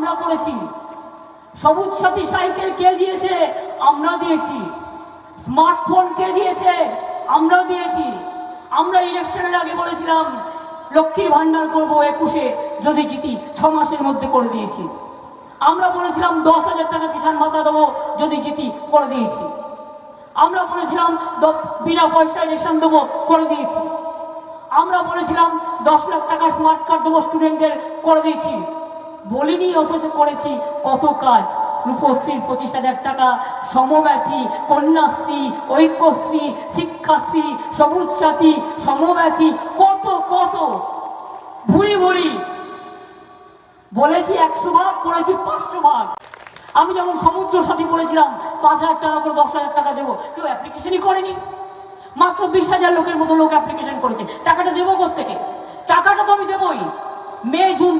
আমরা করেছি। সবুজ সাথী সাইকেল কে দিয়েছে? আমরা দিয়েছি। স্মার্টফোন কে দিয়েছে? আমরা দিয়েছি। আমরা ইলেকশনের আগে বলেছিলাম, লক্ষ্মীর ভান্ডার করব একুশে, যদি জিতি ছ মাসের মধ্যে করে দিয়েছি। আমরা বলেছিলাম, দশ হাজার টাকা কিষাণ ভাতা দেবো, যদি জিতি করে দিয়েছি। আমরা বলেছিলাম বিনা পয়সায় রেশন দেবো, করে দিয়েছি। আমরা বলেছিলাম, দশ লাখ টাকার স্মার্ট কার্ড দেবো স্টুডেন্টদের করে দিয়েছি। বলিনি অথচ করেছি কত কাজ। রূপশ্রীর পঁচিশ হাজার টাকা সমব্যাথী কন্যাশ্রী, ঐক্যশ্রী, শিক্ষাশ্রী, সবুজ সাথী সমব্যাথী কত কত? ভুড়ি ভুড়ি বলেছি একশো ভাগ, করেছি পাঁচশো ভাগ। আমি যেমন সমুদ্র সাথী বলেছিলাম পাঁচ হাজার টাকা করে দশ হাজার টাকা দেবো, কেউ অ্যাপ্লিকেশনই করেনি। মাত্র বিশ হাজার লোকের মতো লোক অ্যাপ্লিকেশন করেছে। টাকাটা দেবো থেকে টাকাটা তো আমি দেবোই। মে, জুন